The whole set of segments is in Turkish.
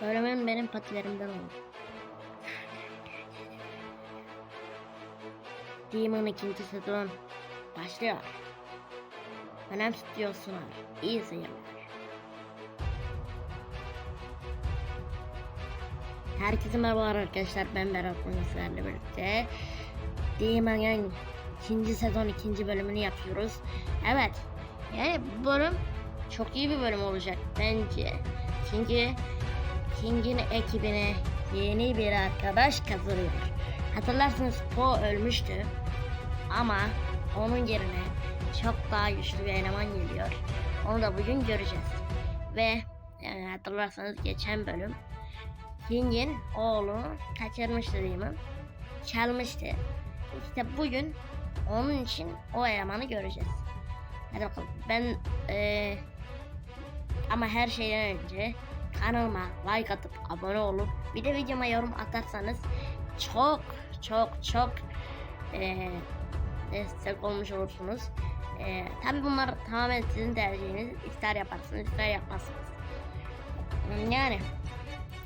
Bölümün benim patilerimden oldu. Demon ikinci sezon başlıyor. Önem stüdyosu'na iyi seyirler. Herkese merhabalar arkadaşlar ben Berat sizlerle birlikte Demon'un ikinci sezon ikinci bölümünü yapıyoruz. Evet yani bu bölüm çok iyi bir bölüm olacak bence. Çünkü King'in ekibine yeni bir arkadaş katılıyor. Hatırlarsınız Poe ölmüştü. Ama onun yerine çok daha güçlü bir eleman geliyor. Onu da bugün göreceğiz. Ve e, hatırlarsanız geçen bölüm King'in oğlunu kaçırmıştı mi? Çalmıştı. İşte bugün onun için o elemanı göreceğiz. Hadi bakalım. Ben e, ama her şeyden önce kanalıma like atıp abone olup bir de videoma yorum atarsanız çok çok çok e, destek olmuş olursunuz. E, Tabi bunlar tamamen sizin tercihiniz. İster yaparsınız ister yapmazsınız. Yani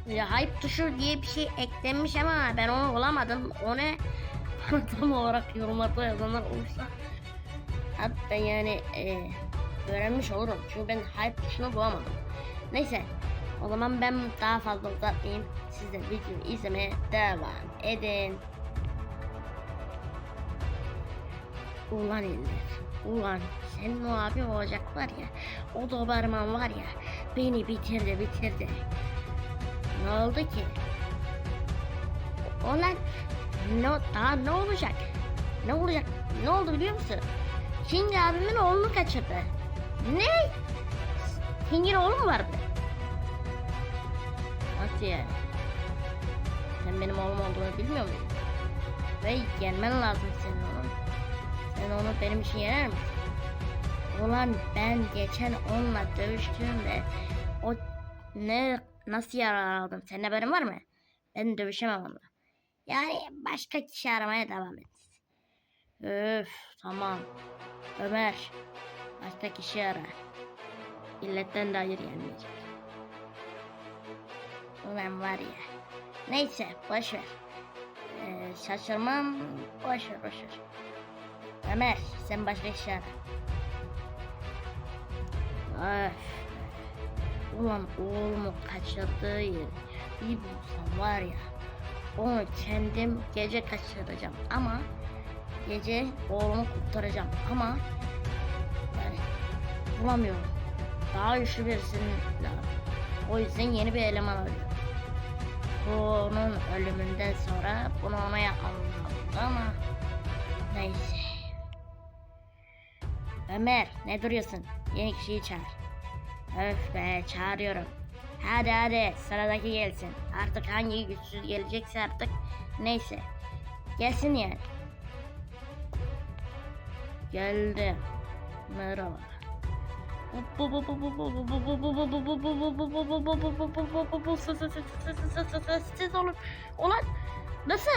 ya hype tuşu diye bir şey eklenmiş ama ben onu bulamadım. O ne? Tam olarak yorumlarda yazanlar olursa hatta yani e, öğrenmiş olurum. Çünkü ben hype tuşunu bulamadım. Neyse o zaman ben daha fazla uzatmayayım. Siz de videoyu izlemeye devam edin. Ulan eller. Ulan senin o abin olacak var ya. O Doberman var ya. Beni bitirdi bitirdi. Ne oldu ki? Ulan ne, daha ne olacak? Ne olacak? Ne oldu biliyor musun? King abimin oğlunu kaçırdı. Ne? King'in oğlu mu? Nasıl yani? Sen benim oğlum olduğunu bilmiyor muydun? Ve yenmen lazım senin oğlum. Sen onu benim için yener misin? Ulan ben geçen onunla dövüştüğümde o ne nasıl yaralar aldım? Senin haberin var mı? Ben dövüşemem onunla. Yani başka kişi aramaya devam et. Öf tamam. Ömer başka kişi ara. İlletten de hayır gelmeyecek. Ulan var ya. Neyse boş ver. Ee, şaşırmam boş ver. Ömer sen başka kişi ara. Öf. Ulan oğlumu kaçırdığı yeri bir bulsam var ya. Onu kendim gece kaçıracağım ama gece oğlumu kurtaracağım ama yani bulamıyorum. Daha güçlü birisinin lazım. O yüzden yeni bir eleman arıyorum. Bunun ölümünden sonra bunu ona yapmam lazım ama neyse. Ömer ne duruyorsun? Yeni kişiyi çağır. Öf be çağırıyorum. Hadi hadi sıradaki gelsin. Artık hangi güçsüz gelecekse artık neyse. Gelsin yani. Geldi. Merhaba. Sessiz olun. Ulan nasıl?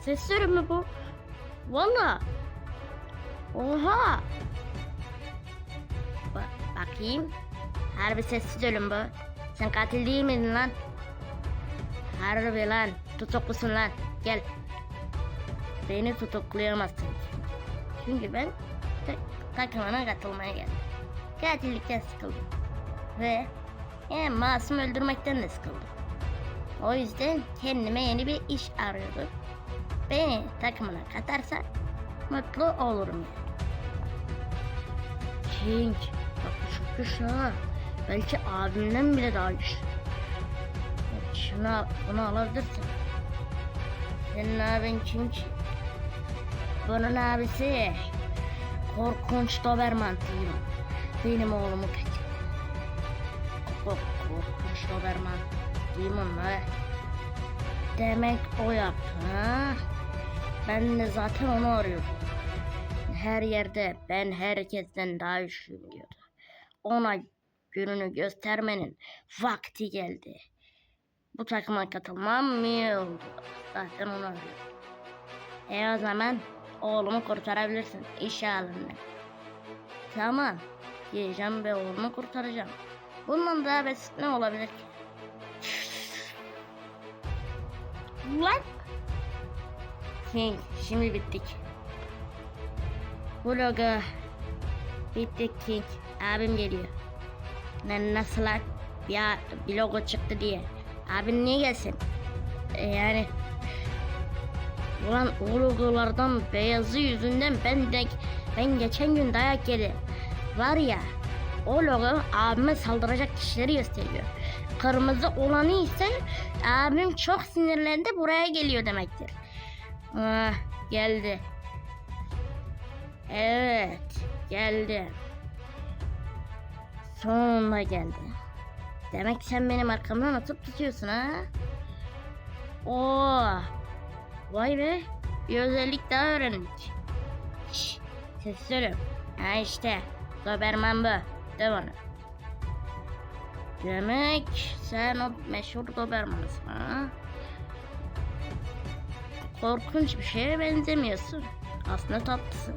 Ses mi bu? Valla. Oha. Ba bakayım. Harbi sessiz ölüm bu. Sen katil değil miydin lan? Harbi lan. Tutuklusun lan. Gel. Beni tutuklayamazsın. Çünkü ben takımına katılmaya geldim. Katillikten sıkıldım. Ve yani masum öldürmekten de sıkıldım. O yüzden kendime yeni bir iş arıyordum. Beni takımına katarsa mutlu olurum. King, bak çok güçlü ha. Belki abimden bile daha güçlü. Şunu, bunu alabilirsin. Senin abin kim ki? Bunun abisi korkunç Doberman diyor. Benim oğlumu kaçırdı. Kork, korkunç Doberman. Demon ha. Demek o yaptı ha. Ben de zaten onu arıyordum. Her yerde ben herkesten daha güçlüyüm diyordu. Ona gününü göstermenin vakti geldi. Bu takıma katılmam iyi oldu. Zaten onu arıyordum. E o zaman oğlumu kurtarabilirsin. İşe alındı. Tamam. Diyeceğim ve oğlumu kurtaracağım. Bundan daha basit ne olabilir ki? Lan. King şimdi bittik. Bu logo. Bittik King. Abim geliyor. Ne nasıl lan? Ya bir logo çıktı diye. Abin niye gelsin? E, yani Ulan o beyazı yüzünden ben de ben geçen gün dayak yedim. Var ya o logo abime saldıracak kişileri gösteriyor. Kırmızı olanı ise abim çok sinirlendi buraya geliyor demektir. Ah, geldi. Evet geldi. Sonunda geldi. Demek sen benim arkamdan atıp tutuyorsun ha? Oo. Vay be. Bir özellik daha öğrendik. Şşş. Seslerim. Ha işte. Doberman bu. De onu. Demek sen o meşhur Doberman'sın ha? Korkunç bir şeye benzemiyorsun. Aslında tatlısın.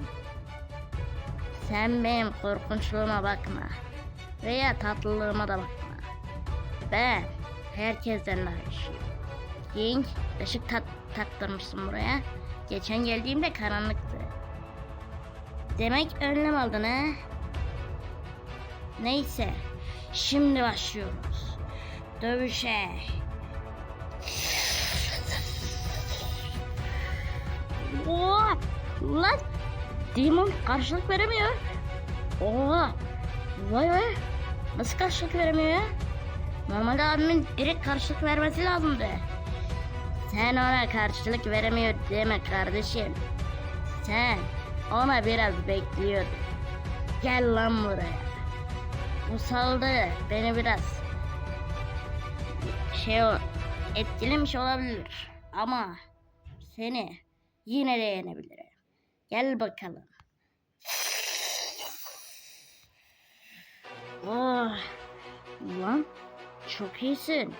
Sen benim korkunçluğuma bakma. Veya tatlılığıma da bakma. Ben herkesten daha iyiyim. Ying, ışık tat taktırmışsın buraya. Geçen geldiğimde karanlıktı. Demek önlem aldın ha? Neyse, şimdi başlıyoruz. Dövüşe. Oo, lan Demon karşılık veremiyor. Oha. Vay vay. Nasıl karşılık veremiyor ya? Normalde abimin direkt karşılık vermesi lazımdı. Sen ona karşılık veremiyor deme kardeşim. Sen ona biraz bekliyordun. Gel lan buraya. Bu saldırı beni biraz şey etkilemiş olabilir. Ama seni yine de yenebilirim. Gel bakalım. Oh, ulan çok iyisin.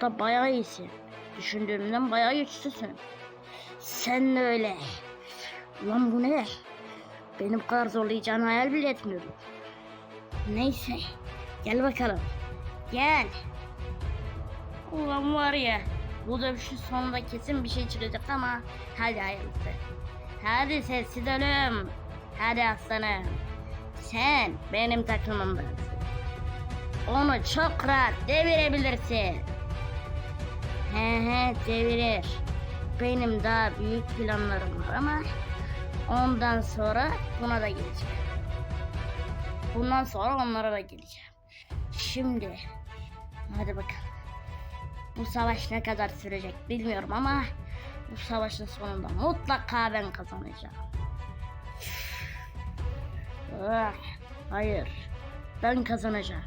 Da bayağı iyisin. Düşündüğümden bayağı güçlüsün. Sen de öyle. Ulan bu ne? Benim kadar zorlayacağını hayal bile etmiyordum. Neyse. Gel bakalım. Gel. Ulan var ya. Bu dövüşün sonunda kesin bir şey çıkacak ama hadi hayırlısı. Hadi sessiz ölüm. Hadi aslanım. Sen benim takımımdansın. Onu çok rahat devirebilirsin. He he devirir. Benim daha büyük planlarım var ama ondan sonra buna da geleceğim. Bundan sonra onlara da geleceğim. Şimdi hadi bakalım. Bu savaş ne kadar sürecek bilmiyorum ama bu savaşın sonunda mutlaka ben kazanacağım. Ah, hayır. Ben kazanacağım.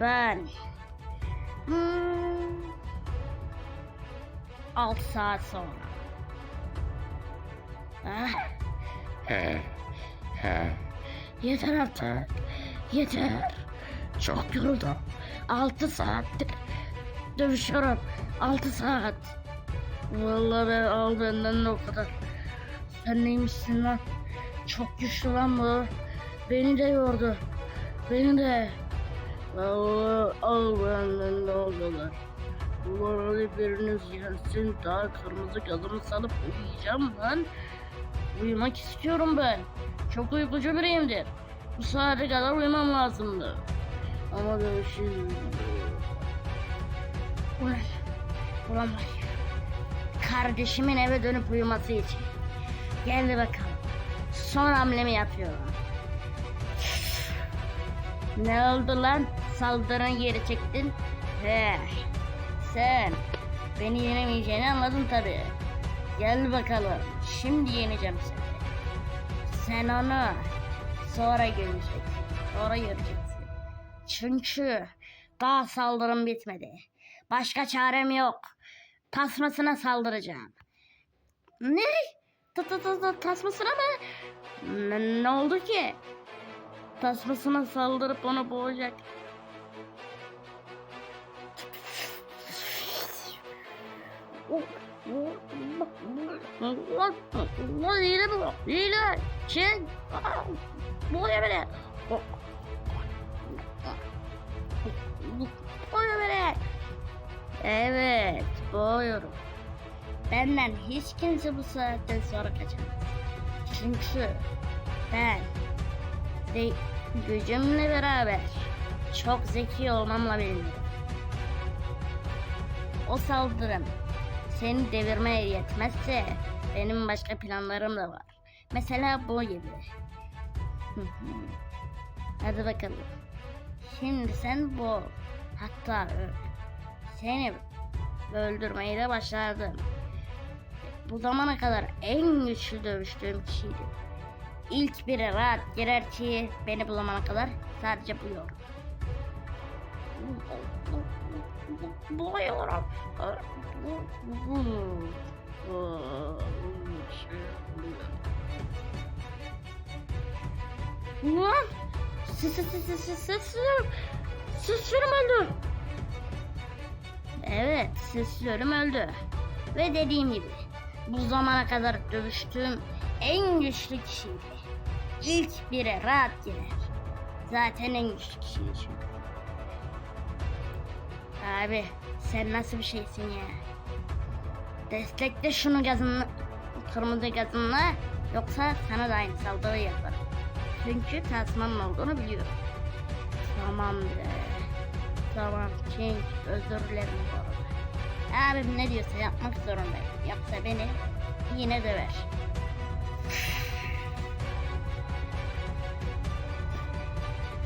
Ben. Hmm. 6 saat sonra. Ah. Yeter artık. Yeter. Çok yoruldum. 6 saattir dövüşüyorum. 6 saat. Vallahi ben al benden de o kadar. Sen neymişsin lan? Çok güçlü lan bu. Beni de yordu. Beni de. Allah al benden de o kadar. Ulan hadi biriniz yensin. Daha kırmızı gazımı salıp uyuyacağım lan. Uyumak istiyorum ben. Çok uykucu biriyimdir. Bu saate kadar uyumam lazımdı. Ama dövüşüm. Ulan, ulan var. Kardeşimin eve dönüp uyuması için. Geldi bakalım. Son hamlemi yapıyorum. Ne oldu lan? Saldırın geri çektin. He. Sen beni yenemeyeceğini anladın tabii. Gel bakalım. Şimdi yeneceğim seni. Sen onu sonra göreceksin. Sonra göreceksin. Çünkü daha saldırım bitmedi. Başka çarem yok. Tasmasına saldıracağım. Ne? Ta ta ta ta tasmasına mı? Ne, ne oldu ki? Tasmasına saldırıp onu boğacak. Lan hile bu? Hile. Şey. Boğuyor beni. Boğuyor beni. Evet. Boğuyorum. benden hiç kimse bu saatten sonra kaçamaz. Çünkü ben ve gücümle beraber çok zeki olmamla bilinirim. O saldırım seni devirmeye yetmezse benim başka planlarım da var. Mesela bu gibi. Hadi bakalım. Şimdi sen bu hatta. Seni öldürmeyi de başardım. Bu zamana kadar en güçlü dövüştüğüm kişiydi. İlk biri rahat girer ki beni bulamana kadar sadece bu yol. Sus sus sus sus Susuyorum öldü. Evet, susuyorum öldü. Ve dediğim gibi bu zamana kadar dövüştüğüm en güçlü kişiydi. İlk biri rahat girer. Zaten en güçlü kişiydi çünkü. Abi sen nasıl bir şeysin ya? Destekle şunu gazını, kırmızı gazınla yoksa sana da aynı saldırı yaparım. Çünkü tasmanın olduğunu biliyorum. Tamam be. Tamam King özür dilerim bu arada. Abim ne diyorsa yapmak zorundayım. Yoksa beni yine döver.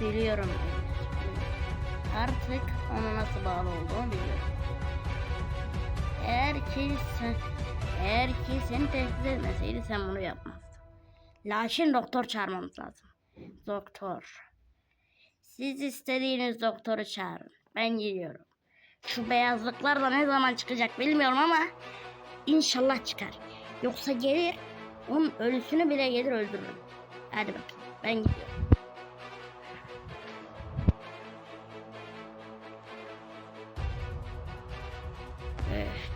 Biliyorum. Artık ona nasıl bağlı olduğunu biliyorum. Eğer ki sen, eğer ki seni tehdit etmeseydi sen bunu yapmazdın. Lakin doktor çağırmamız lazım. Doktor. Siz istediğiniz doktoru çağırın. Ben gidiyorum. Şu beyazlıklar da ne zaman çıkacak bilmiyorum ama inşallah çıkar. Yoksa gelir onun ölüsünü bile gelir öldürürüm. Hadi bakayım ben gidiyorum.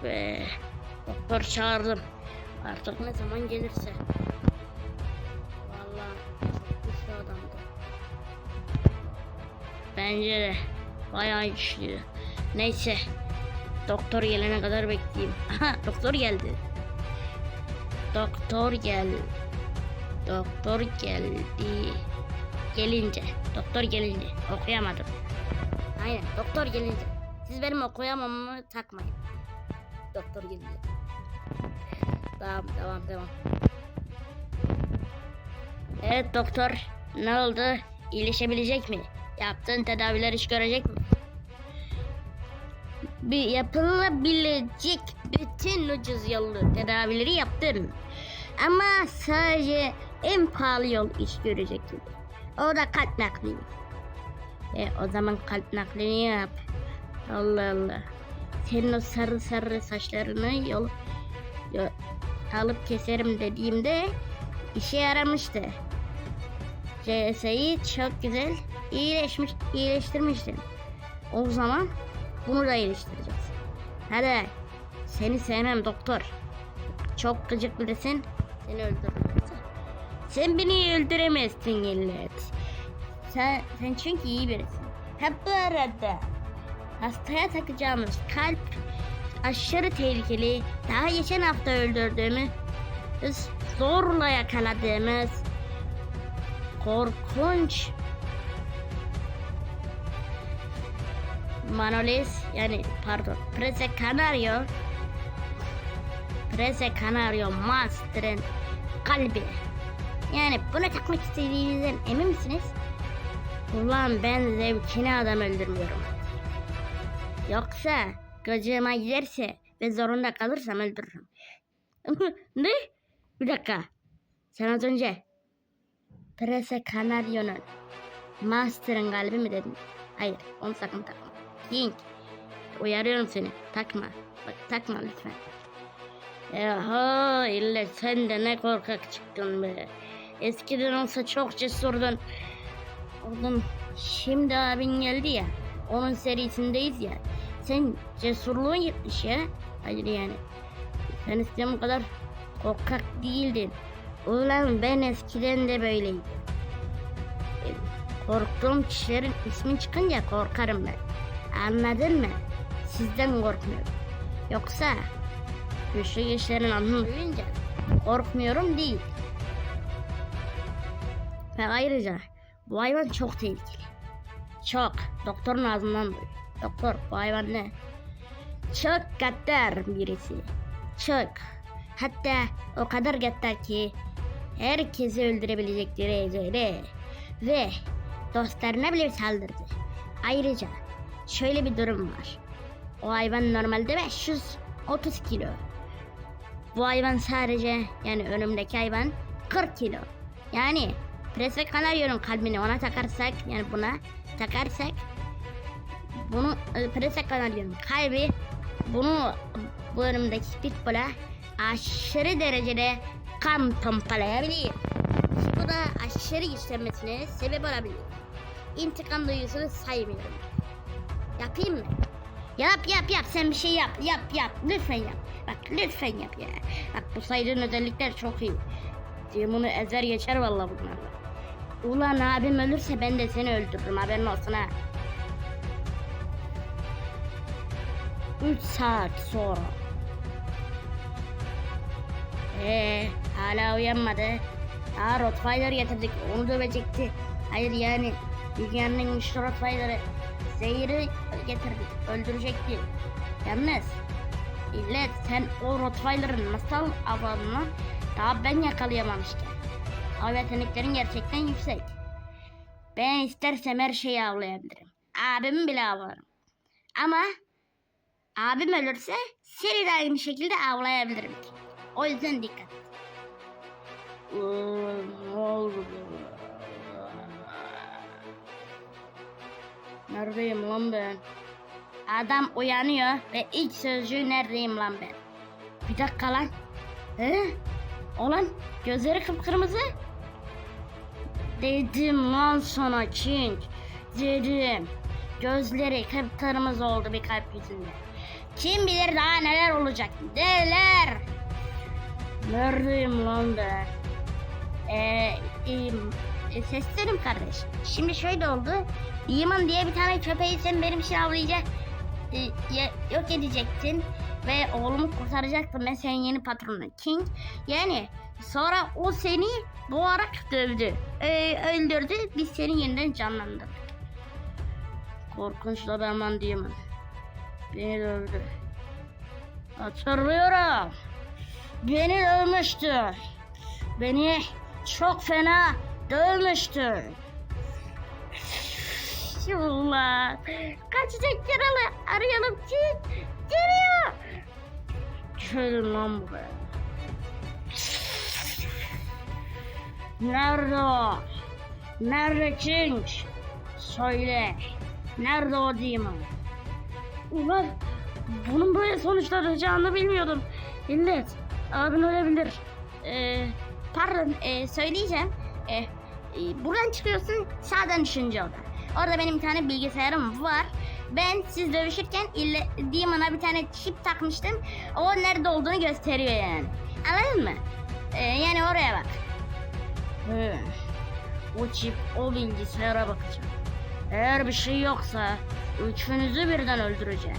Be. Doktor çağırdım. Artık ne zaman gelirse. Vallahi çok güçlü adamdı. Bence de bayağı güçlü. Neyse. Doktor gelene kadar bekleyeyim. Aha doktor geldi. Doktor gel. Doktor geldi. Gelince. Doktor gelince. Okuyamadım. Aynen doktor gelince. Siz benim okuyamamamı takmayın. Doktor gelince. Tamam tamam tamam. Evet doktor. Ne oldu? İyileşebilecek mi? Yaptığın tedaviler iş görecek mi? Bir yapılabilecek bütün ucuz yollu tedavileri yaptım. Ama sadece en pahalı yol iş görecek gibi. O da kalp nakli. E o zaman kalp naklini yap. Allah Allah. Senin o sarı sarı saçlarını yol, yol alıp keserim dediğimde işe yaramıştı. CS'yi çok güzel iyileşmiş, iyileştirmiştin. O zaman bunu da iyileştireceğiz. Hadi seni sevmem doktor. Çok gıcık birisin. Seni öldürürüm. Sen beni öldüremezsin illet. Sen, sen çünkü iyi birisin. Ha bu arada hastaya takacağımız kalp aşırı tehlikeli. Daha geçen hafta öldürdüğümüz zorla yakaladığımız korkunç Manolis yani pardon Prese Canario Prese Canario Master'ın kalbi. Yani bunu takmak istediğinizden emin misiniz? Ulan ben zevkine adam öldürmüyorum. Yoksa gıcığıma giderse ve zorunda kalırsam öldürürüm. ne? Bir dakika. Sen az önce Prese Canario'nun Master'ın kalbi mi dedin? Hayır, onu sakın takma. King, uyarıyorum seni. Takma. Bak takma lütfen. Yaha illa sen de ne korkak çıktın be. Eskiden olsa çok cesurdun. Oğlum şimdi abin geldi ya. Onun serisindeyiz ya. Sen cesurluğun gitmiş ya. Hayır yani. Sen eskiden bu kadar korkak değildin. Ulan ben eskiden de böyleydim. E, Korktuğum kişilerin ismi çıkınca korkarım ben. Anladın mı? Sizden korkmuyorum. Yoksa Güçlü güçlerin anını duyunca korkmuyorum değil. Ve ayrıca bu hayvan çok tehlikeli. Çok. Doktorun ağzından duy. Doktor bu hayvan ne? Çok gaddar birisi. Çok. Hatta o kadar gaddar ki herkesi öldürebilecek derecede ve dostlarına bile saldırdı. Ayrıca şöyle bir durum var. O hayvan normalde 530 kilo. Bu hayvan sadece yani önümdeki hayvan 40 kilo. Yani Prese Kanaryon'un kalbini ona takarsak yani buna takarsak bunu Prese Kanaryon'un kalbi bunu bu önümdeki pitbull'a aşırı derecede kan pompalayabilir. Bu da aşırı güçlenmesine sebep olabilir. İntikam duygusunu saymıyorum. Yapayım mı? Yap yap yap sen bir şey yap yap yap lütfen yap. Bak lütfen yap ya. Bak bu saydığın özellikler çok iyi. Demon'u ezer geçer vallahi bunlarla. Ulan abim ölürse ben de seni öldürürüm haberin olsun ha. 3 saat sonra. Ee, hala uyanmadı. Aa Rottweiler getirdik onu dövecekti. Hayır yani dünyanın güçlü Rottweiler'ı Zehir'i getirdik öldürecekti. Yalnız illet sen o Rottweiler'ın nasıl avladığını daha ben yakalayamamıştım. Av yeteneklerin gerçekten yüksek. Ben istersem her şeyi avlayabilirim. Abimi bile avlarım. Ama abim ölürse seni de aynı şekilde avlayabilirim. O yüzden dikkat? Neredeyim lan ben? Adam uyanıyor ve ilk sözcüğü neredeyim lan ben? Bir dakika lan. He? Olan gözleri kıpkırmızı. Dedim lan sana King. Dedim. Gözleri kıpkırmızı oldu bir kalp yüzünde. Kim bilir daha neler olacak. Neler. Neredeyim lan ben? Ee, e, e, seslerim kardeş. Şimdi şöyle oldu. Yaman diye bir tane köpeği sen benim için avlayacak, e, yok edecektin ve oğlumu kurtaracaktın ben senin yeni patronun King. Yani sonra o seni boğarak dövdü, e, öldürdü. Biz seni yeniden canlandırdık. Korkunç da ben Yaman. Beni dövdü. Hatırlıyorum. Beni dövmüştü. Beni çok fena dövmüştü. Allah. Kaçacak yaralı. Arayalım ki. Geliyor. Gelin lan buraya. Nerede o? Nerede King? Söyle. Nerede o Demon? Ulan bunun böyle sonuçlanacağını bilmiyordum. İllet. Abin ölebilir. Ee, pardon ee, söyleyeceğim. Ee, e, buradan çıkıyorsun sağdan düşünce oda. Orada benim bir tane bilgisayarım var. Ben siz dövüşürken ille, Demon'a bir tane çip takmıştım. O nerede olduğunu gösteriyor yani. Anladın mı? Ee, yani oraya bak. Hı. O çip o bilgisayara bakacak. Eğer bir şey yoksa üçünüzü birden öldüreceğim.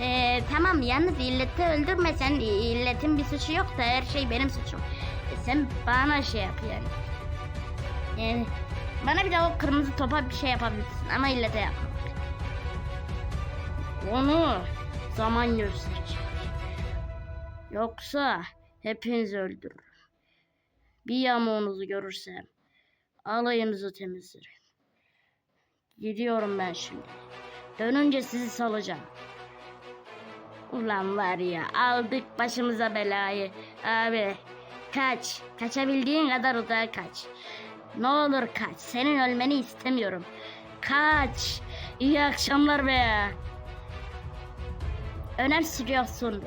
Ee, tamam yalnız illeti öldürmesen illetin bir suçu yok da her şey benim suçum. E, sen bana şey yap yani. Yani bana bir de o kırmızı topa bir şey yapabilirsin ama illete yapma. Onu zaman gösterecek. Yoksa hepinizi öldürürüm. Bir yamuğunuzu görürsem alayınızı temizlerim. Gidiyorum ben şimdi. Dönünce sizi salacağım. Ulan var ya aldık başımıza belayı. Abi kaç. Kaçabildiğin kadar uzağa kaç. Ne olur kaç. Senin ölmeni istemiyorum. Kaç. İyi akşamlar be. Önem sürüyorsun.